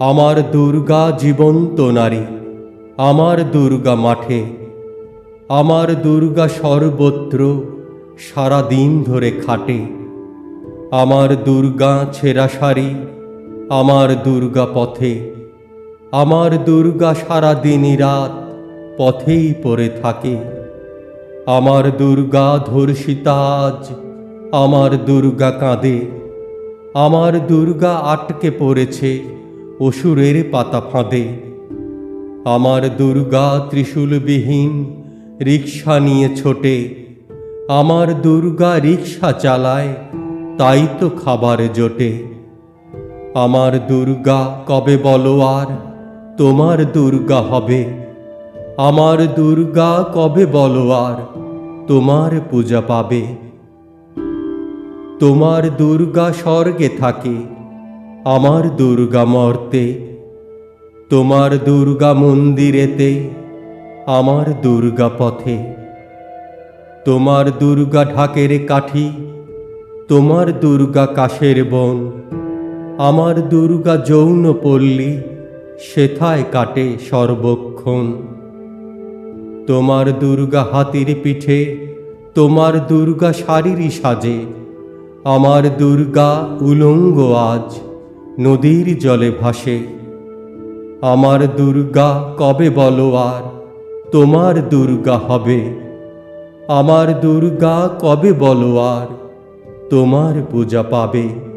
আমার দুর্গা জীবন্ত নারী, আমার দুর্গা মাঠে, আমার দুর্গা সর্বত্র সারা দিন ধরে খাটে। আমার দুর্গা ছেঁড়া শাড়ি, আমার দুর্গা পথে, আমার দুর্গা সারা দিনই রাত পথেই পড়ে থাকে। আমার দুর্গা ধর্ষিতা আজ, আমার দুর্গা কাঁদে, আমার দুর্গা আটকে পড়েছে। অসুরের পাতা ফাঁদে। আমার দুর্গা ত্রিশূলবিহীন রিক্সা নিয়ে ছোটে। আমার দুর্গা রিক্সা চালায়, তাই তো খাবার জোটে। আমার দুর্গা কবে বলো আর তোমার দুর্গা হবে? আমার দুর্গা কবে বলো আর তোমার পূজা পাবে? তোমার দুর্গা স্বর্গে থাকে আমার দুর্গা মর্তে, তোমার দুর্গা মন্দিরেতে, আমার দুর্গা পথে। তোমার দুর্গা ঢাকের কাঠি, তোমার দুর্গা কাশের বন, আমার দুর্গা যৌন পল্লী সেথায় কাটে সর্বক্ষণ। তোমার দুর্গা হাতির পিঠে, তোমার দুর্গা শারীরই সাজে, আমার দুর্গা উলঙ্গ আজ। নদীর জলে ভাসে। আমার দুর্গা কবে বলো আর তোমার দুর্গা হবে? আমার দুর্গা কবে বলো আর তোমার পূজা পাবে?